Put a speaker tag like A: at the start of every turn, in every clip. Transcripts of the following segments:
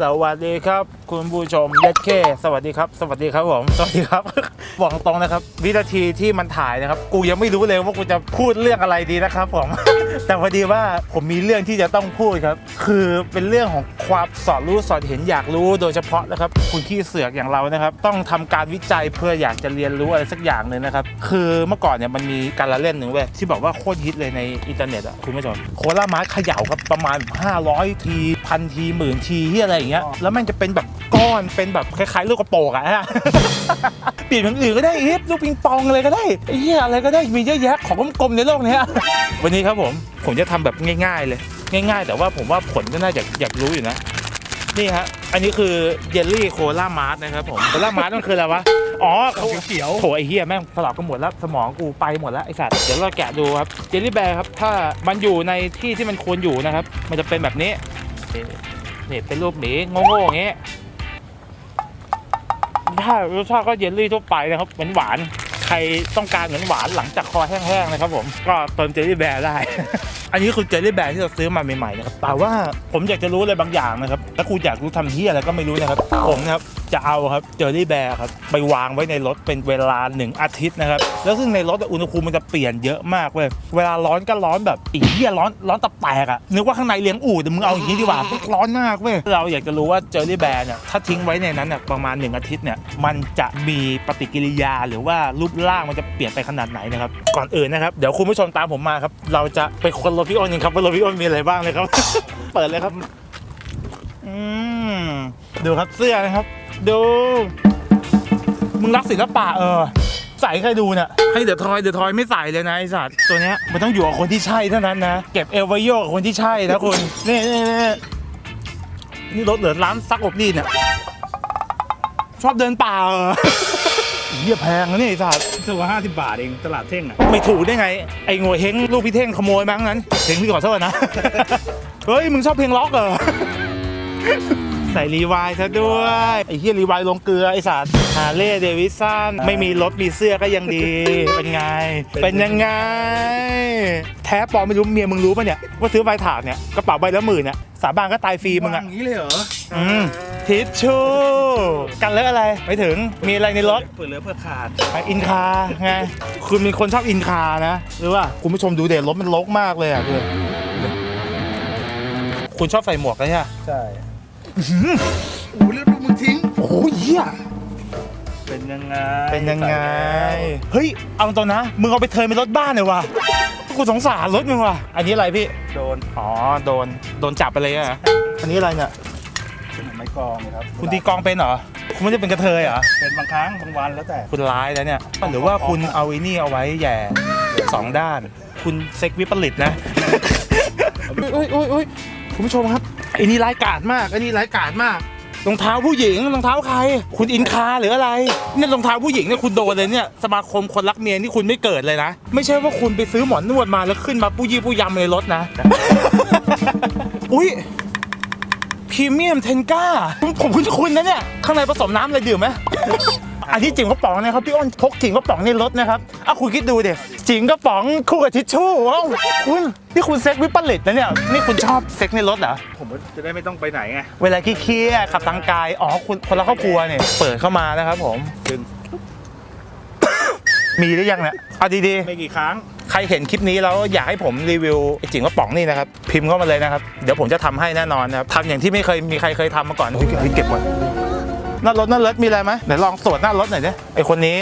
A: สวัสดีครับ คุณผู้ชมเย็ดเคสวัสดีครับ สวัสดีครับผมสวัสดีครับบอกตรงนะครับ วินาทีที่มันถ่ายนะครับ กูยังไม่รู้เลยว่ากูจะพูดเรื่องอะไรดีนะครับผม แต่พอดีว่าผมมีเรื่องที่จะต้องพูดครับ คือเป็นเรื่องของ ความสอดรู้สอดเห็นอยากรู้โดยเฉพาะนะครับคุณขี้เสือกอย่างเรานะครับ ต้องทำการวิจัยเพื่ออยากจะเรียนรู้อะไรสักอย่างหนึ่งนะครับ คือเมื่อก่อนเนี่ยมันมีการละเล่นหนึ่งเว้ยที่บอกว่าโคตรฮิตเลยในอินเทอร์เน็ตอะคุณผู้ชมโคล่ามาร์เขย่าครับประมาณ 500 ทีพันทีหมื่นทีที่อะไรอย่างเงี้ยแล้วมันจะเป็นแบบก้อนเป็นแบบคล้ายๆลูกกระโปรงอะฮะเปลี่ยนเป็นอื่นก็ได้อีฟลูกปิงปองอะไรก็ได้ไอ้เหี้ยอะไรก็ได้มีเยอะแยะของกลมๆในโลกเนี้ยวันนี้ครับผมผมจะทำแบบง่าย ๆเลย ง่ายๆ แต่ว่าผมว่าผลก็น่าจะอยากรู้อยู่นะ นี่ฮะ อันนี้คือเยลลี่โคลามาร์ทนะครับผมโคลามาร์ทมันคืออะไรวะ อ๋อเขา
B: เขียว
A: โถไอ้เหี้ยแม่งสลับกันหมดแล้วสมองกูไปหมดแล้วไอ้สัตว์เดี๋ยวเราแกะดูครับเจลลี่แบร์ครับ ถ้ามันอยู่ในที่ที่มันควรอยู่นะครับ มันจะเป็นแบบนี้นี่นี่เป็นรูปหมีโง่ๆอย่างเงี้ยถ้ารสชาติก็เยลลี่ทั่วไปนะครับเหมือนหวานใครต้องการเหมือนหวานหลังจากคอแห้งๆนะครับผมก็เติมเจลลี่แบร์ได้ อันนี้คือเจลลี่แบร์ที่เราซื้อมาใหม่ๆนะครับ แต่ว่าผมอยากจะรู้อะไรบางอย่างนะครับ ถ้าคุณอยากรู้ทำที่อะไรก็ไม่รู้นะครับ ผมนะครับจะเอาครับเจลลี่แบร์ครับไปวางไว้ในรถเป็นเวลาหนึ่งอาทิตย์นะครับ แล้วซึ่งในรถอุณหภูมิมันจะเปลี่ยนเยอะมากเว้ย เวลาร้อนก็ร้อนแบบอีเหี้ยร้อนร้อนตะแตกอะนึกว่าข้างในเลี้ยงอู่แต่มึงเอาอย่างนี้ดีกว่าร้อนมากเว้ย เราอยากจะรู้ว่าเจลลี่แบร์เนี่ยถ้าทิ้งไว้ในนั้นเนี่ยประมาณหนึ่งอาทิตย์เนี่ยมันจะมีปฏิกิริยาหรือว่ารูปร่างมันจะเปลี่ยนไปขนาดไหนนะครับ ก่อนอื่นนะครับเดี๋ยวคุณผู้ชมตามผมมาครับเราจะไปคนรถพี่อ้นกันครับว่ารถพี่อ้นมีอะไรบ้างเลยครับ เปิดเลยครับ อืมดูครับเสื้อนะครับ ดู มึงรักศิลปะเออ ใส่ใครดูเนี่ยให้เดอะทอยเดอะทอยไม่ใส่เลยนะไอสัตว์ตัวเนี้ยมันต้องอยู่กับคนที่ใช่เท่านั้นนะ เก็บเอลไว้โยกกับคนที่ใช่นะคุณนี่นี่นี่นี่รถเหลือร้านซักอบรีดเนี่ยชอบเดินป่าเออ เหี้ยแพงนะนี่ไอสัตว์
B: ตัวห้าสิบบาทเองตลาดเท่งอะ
A: ไม่ถูกได้ไง ไอ้โง่เฮงลูกพี่เท่งขโมยมั้งนั้นเท่งพี่ขอโทษนะ เฮ้ย มึงชอบเพลงล็อกเหรอ ใส่รีวายซะด้วยไอ้เฮียรีวายลงเกลือไอ้สัตว์ฮาเล่เดวิสันไม่มีรถมีเสื้อก็ยังดี เป็นไง เป็นยังไง แท้ปลอมไม่รู้เมียมึงรู้ปะเนี่ยว่าซื้อใบถาดเนี่ยกระเป๋าใบละหมื่นเนี่ยสาบานก็ตายฟรีมึงอะ
B: ย่างนี้เลยเหรอ
A: อืมทิชชู่กันเลอะอะไรไม่ถึงมีอะไรในรถ
B: เปิดเหลือเพื่อขาด
A: ไปอินคาไง คุณเป็นคนชอบอินคานะ หรือว่า คุณผู้ชมดูเด็รถมันลกมากเลยอะดูคุณชอบใส่หมวกใช่ไหม
B: ใช่ โอ้เลือดดูมึงทิ้ง
A: โอ้โหเหี้ย
B: เป็นยังไง
A: เป็นยังไง
B: ใส่แล้ว
A: เฮ้ย เอาตรงนะ มึงเอาไปเทิร์นเป็นรถบ้านเลยว่ะ กูสงสารรถมึงว่ะ อันนี้อะไรพี่
B: โดน
A: อ๋อ โดน โดนจับไปเลยอะ อันนี้อะไรเนี่ย
B: เป็นไม้กลองครับ
A: คุณตีกลองเป็นเหรอ คุณไม่ได้เป็นกระเทยเหรอ
B: เป็นบางครั้งบางวันแล้วแต่
A: คุณร้ายแล้วเนี่ย หรือว่าคุณเอาไอ้นี่เอาไว้แย่สองด้าน คุณเซ็กวิปริตนะ อุ้ยอุ้ยอุ้ยคุณผู้ชมครับ ไอ้นี่ร้ายกาจมากไอ้นี่ร้ายกาจมากรองเท้าผู้หญิงรองเท้าใคร คุณอินคาหรืออะไรเนี่ยรองเท้าผู้หญิงเนี่ยคุณโดนเลยเนี่ยสมาคมคนรักเมียนี่คุณไม่เกิดเลยนะ ไม่ใช่ว่าคุณไปซื้อหมอนนวดมาแล้วขึ้นมาปู้ยี่ปู้ยำในรถนะ อุ้ยพรีเมียมเทนก้าผมคุณคุณนะเนี่ย ข้างในผสมน้ำอะไรดื่มไหม อันนี้จิ๋งกระป๋องนะครับพี่อ้นพกจิ๋งกระป๋องในรถนะครับอะคุณคิดดูดิจิ๋งกระป๋องคู่กับทิชชู่เอ้าคุณนี่คุณเซ็กวิปริตนะเนี่ยนี่คุณชอบเซ็กในรถเหรอ
B: ผมจะได้ไม่ต้องไปไหนไง
A: เวลาเครียดๆขับทางกายอ๋อคุณคนละครอบครัวเนี่ยเปิดเข้ามานะครับผม
B: ดึง
A: มีหรือยังเนี่ยเอาดี
B: ไม่กี่ครั้ง
A: ๆใครเห็นคลิปนี้แล้วอยากให้ผมรีวิวไอ้จิ๋งกระป๋องนี่นะครับ พิมพ์เข้ามาเลยนะครับ เดี๋ยวผมจะทำให้แน่นอนนะครับทำอย่างที่ไม่เคยมีใครเคยทำมาก่อนเฮ้ยเก็บเฮ้ยเก็บก่อน หน้ารถหน้ารถมีอะไรไหมไหนลองตรวจหน้ารถหน่อยดิไอคนนี้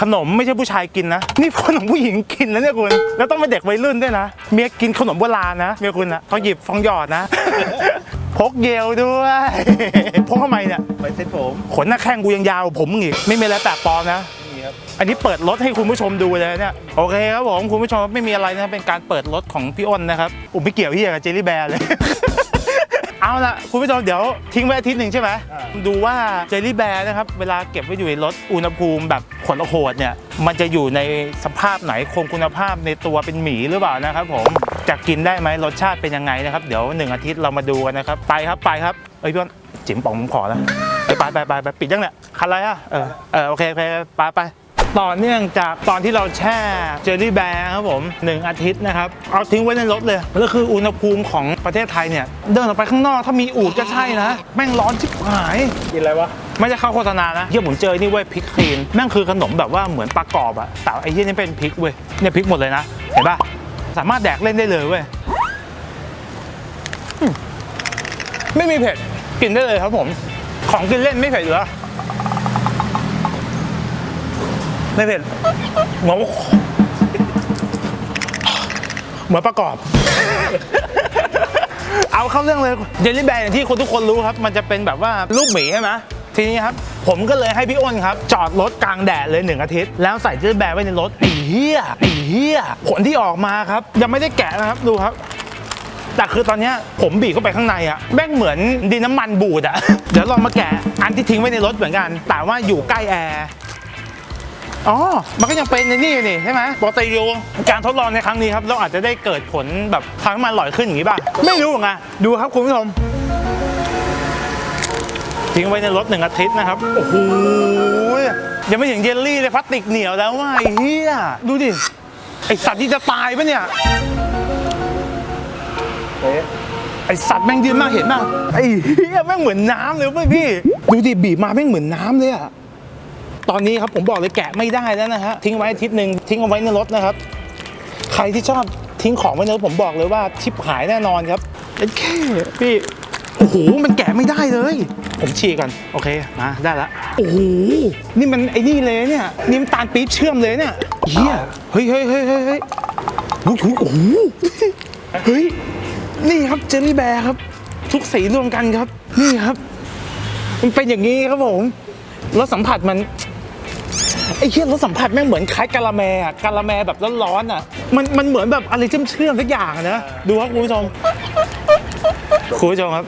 A: ขนมไม่ใช่ผู้ชายกินนะ นี่ขนมผู้หญิงกินแล้วเนี่ยคุณ แล้วต้องเป็นเด็กวัยรุ่นด้วยนะ เมียกินขนมโบราณนะเมียคุณนะเขาหยิบฟองหยอดนะ พกเยลด้วย พกทำไมเนี่ย
B: ไปเซ็ตผม
A: ขนหน้าแข้งกูยังยาวกว่าผมมึงอีกไม่มีอะไรแปลกปลอมนะ
B: นี่ครับ
A: อันนี้เปิดรถให้คุณผู้ชมดูเลยเนี่ยโอเคครับผมคุณผู้ชมไม่มีอะไรนะเป็นการเปิดรถของพี่อ้นนะครับอุ้มไม่เกี่ยวที่กับเจลลี่แบร์เลย เอาละคุณผู้ชมเดี๋ยวทิ้งไว้อาทิตย์หนึ่งใช่ไหม
B: อ่า
A: ดูว่าเจลลี่แบร์นะครับเวลาเก็บไว้อยู่ในรถอุณหภูมิแบบขนโหดเนี่ยมันจะอยู่ในสภาพไหนคงคุณภาพในตัวเป็นหมีหรือเปล่านะครับผมจะกินได้ไหมรสชาติเป็นยังไงนะครับเดี๋ยวหนึ่งอาทิตย์เรามาดูกันนะครับไปครับไปครับเอ้ยพี่อ้นจิ๋มป๋องผมขอแล้วไปไปไปไปไปปิดยังเนี่ยคันอะไรอะเออเออโอเคโอเคไปไป ต่อเนื่องจากตอนที่เราแช่เจอรี่แบร์ครับผมหนึ่งอาทิตย์นะครับ เอาทิ้งไว้ในรถเลย แล้วคืออุณหภูมิของประเทศไทยเนี่ย เดินออกไปข้างนอกถ้ามีอูดก็ใช่นะ แม่งร้อนชิบหาย
B: กินอะไรวะ
A: ไม่ได้เข้าโฆษณานะเฮียผมเจอนี่เว้ยพริกครีนแม่งคือขนมแบบว่าเหมือนปลากรอบอะแต่ไอ้เฮียนี่เป็นพริกเว้ยเนี่ยพริกหมดเลยนะเห็นปะสามารถแดกเล่นได้เลยเว้ยอืมไม่มีเผ็ดกินได้เลยครับผม ของกินเล่นไม่เผ็ดเหรอ ไม่เผ็ดเหมือนเหมือนประกอบ เอาเข้าเรื่องเลยเจลลี่แบร์อย่างที่คนทุกคนรู้ครับ มันจะเป็นแบบว่าลูกหมีใช่ไหมทีนี้ครับ ผมก็เลยให้พี่อ้นครับ จอดรถกลางแดดเลยหนึ่งอาทิตย์ แล้วใส่เจลลี่แบรไว้ในรถไอ้เหี้ยไอ้เหี้ยผลที่ออกมาครับ ยังไม่ได้แกะนะครับดูครับแต่คือตอนนี้ผมบีบเข้าไปข้างในอะแม่งเหมือนดินน้ำมันบูดอะเดี๋ยวลองมาแกะอันที่ทิ้งไว้ในรถเหมือนกัน แต่ว่าอยู่ใกล้แอร์ อ๋อ มันก็ยังเป็นในนี่อยู่นี่ใช่ไหมปกติอยู่การทดลองในครั้งนี้ครับ เราอาจจะได้เกิดผลแบบทำให้มันอร่อยขึ้นอย่างนี้ป่ะไม่รู้ไงดูครับคุณผู้ชมทิ้งไว้ในรถหนึ่งอาทิตย์นะครับ โอ้โหยังไม่ถึงเยลลี่เลยพลาสติกเหนียวแล้วว่าไอ้เหี้ยดูดิ ไอสัตว์ที่จะตายปะเนี่ยไอสัตว์แม่งยืนมากเห็นป่ะไอ้เหี้ยแม่งเหมือนน้ำเลยเว้ยพี่ ดูดิบีบมาแม่งเหมือนน้ำเลยอะ ตอนนี้ครับผมบอกเลยแกะไม่ได้แล้วนะฮะทิ้งไว้อาทิตย์หนึ่งทิ้งเอาไว้ในรถนะครับ ใครที่ชอบทิ้งของไว้ในรถผมบอกเลยว่าชิปหายแน่นอนครับเป็นแค่พี่โอ้โหมันแกะไม่ได้เลย ผมฉีกก่อนโอเคมาได้ละโอ้โหนี่มันไอ้นี่เลยเนี่ยนี่มันตาลปี๊บเชื่อมเลยเนี่ยเฮียเฮ้ยเฮ้ยเฮ้ยเฮ้ยเฮ้ยโอ้โหโอ้โหเฮ้ยนี่ครับเจลลี่แบร์ครับ ทุกสีรวมกันครับ นี่ครับ มันเป็นอย่างนี้ครับผมรสสัมผัสมัน ไอ้เหี้ยรสสัมผัสแม่งเหมือนคล้ายกะละแมอะกะละแมแบบร้อนๆอะ มันมันเหมือนแบบอะไรเชื่อมๆสักอย่างอะนะ ดูครับคุณผู้ชม คุณผู้ชมครับ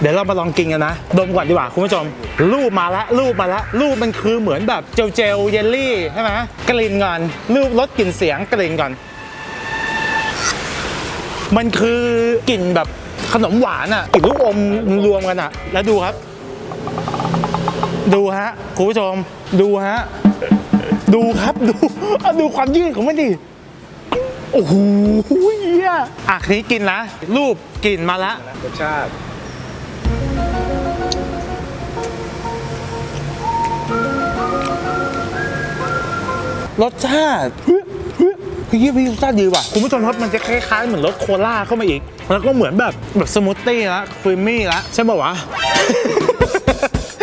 A: เดี๋ยวเรามาลองกินกันนะ ดมก่อนดีกว่าคุณผู้ชม รูปมาแล้วรูปมาแล้วรูปมันคือเหมือนแบบเจลเจลเยลลี่ใช่ไหมกลิ่นก่อนรูปรสกลิ่นเสียงกลิ่นก่อน มันคือกลิ่นแบบขนมหวานอะกลิ่นลูกอมรวมกันอะ แล้วดูครับ ดูฮะคุณผู้ชม ดูฮะ ดูครับดูเอาดูความยืดของมันดิโอ้โหเหี้ยอะทีนี้กินนะรูปกลิ่นมาแล้ว
B: รสชาติ
A: รสชาติเฮ้ยเฮ้ยเฮ้ยพี่รสชาติดีว่ะคุณผู้ชมครับมันจะคล้ายๆเหมือนรสโคลาเข้ามาอีก แล้วก็เหมือนแบบแบบสมูทตี้ละครีมมี่ละใช่ป่าวะ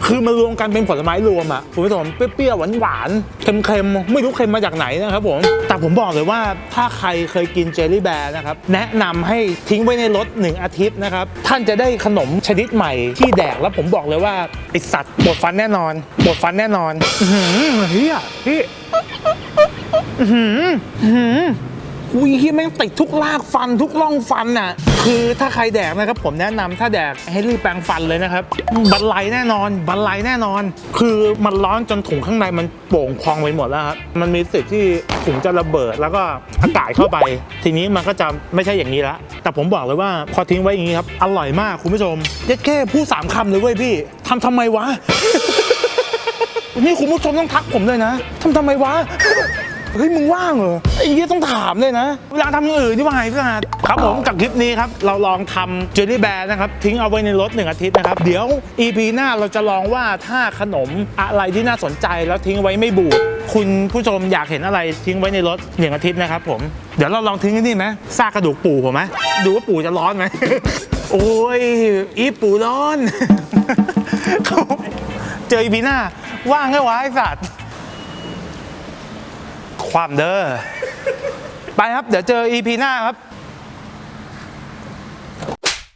A: คือมารวมกันเป็นผลไม้รวมอะคุณผู้ชมเปรี้ยวๆหวานๆเค็มๆไม่รู้เค็มมาจากไหนนะครับผมแต่ผมบอกเลยว่าถ้าใครเคยกินเจลลี่แบร์นะครับแนะนำให้ทิ้งไว้ในรถหนึ่งอาทิตย์นะครับท่านจะได้ขนมชนิดใหม่ที่แดกแล้วผมบอกเลยว่าไอสัตว์ปวดฟันแน่นอนปวดฟันแน่นอนอื้อหือเฮียพี่อื้อหื อุ้ยเฮียแม่งติดทุกรากฟันทุกร่องฟันน่ะ คือถ้าใครแดกนะครับผมแนะนำถ้าแดกให้รีบแปรงฟันเลยนะครับ บันไลแน่นอน บันไลแน่นอน คือมันร้อนจนถุงข้างในมันโป่งพองไปหมดแล้วครับ มันมีสิทธิ์ที่ถุงจะระเบิดแล้วก็อากาศเข้าไป ทีนี้มันก็จะไม่ใช่อย่างนี้ละแต่ผมบอกเลยว่าพอทิ้งไว้อย่างนี้ครับ อร่อยมากคุณผู้ชมเย็ดแค่พูดสามคำเลยเว้ยพี่ทำทำไมวะ นี่คุณผู้ชมต้องทักผมเลยนะทำทำไมวะ เฮ้ยมึงว่างเหรอไอ้เหี้ยต้องถามเลยนะ เวลาทำอย่างอื่นที่ว่าไงพี่สหัสครับผมกับคลิปนี้ครับเราลองทำเจลลี่แบร์นะครับทิ้งเอาไว้ในรถหนึ่งอาทิตย์นะครับเดี๋ยว EP หน้าเราจะลองว่าถ้าขนมอะไรที่น่าสนใจแล้วทิ้งไว้ไม่บูดคุณผู้ชมอยากเห็นอะไรทิ้งไว้ในรถหนึ่งอาทิตย์นะครับผมเดี๋ยวเราลองทิ้งที่นี่ไหมซากกระดูกปู่ผมไหมดูว่าปู่จะร้อนไหมโอ้ยอีปู่ร้อนเขาเจอ EP หน้าว่างไงวะไอ้สัตว์ ความเด้อ ไปครับ เดี๋ยวเจอ EP หน้าครับ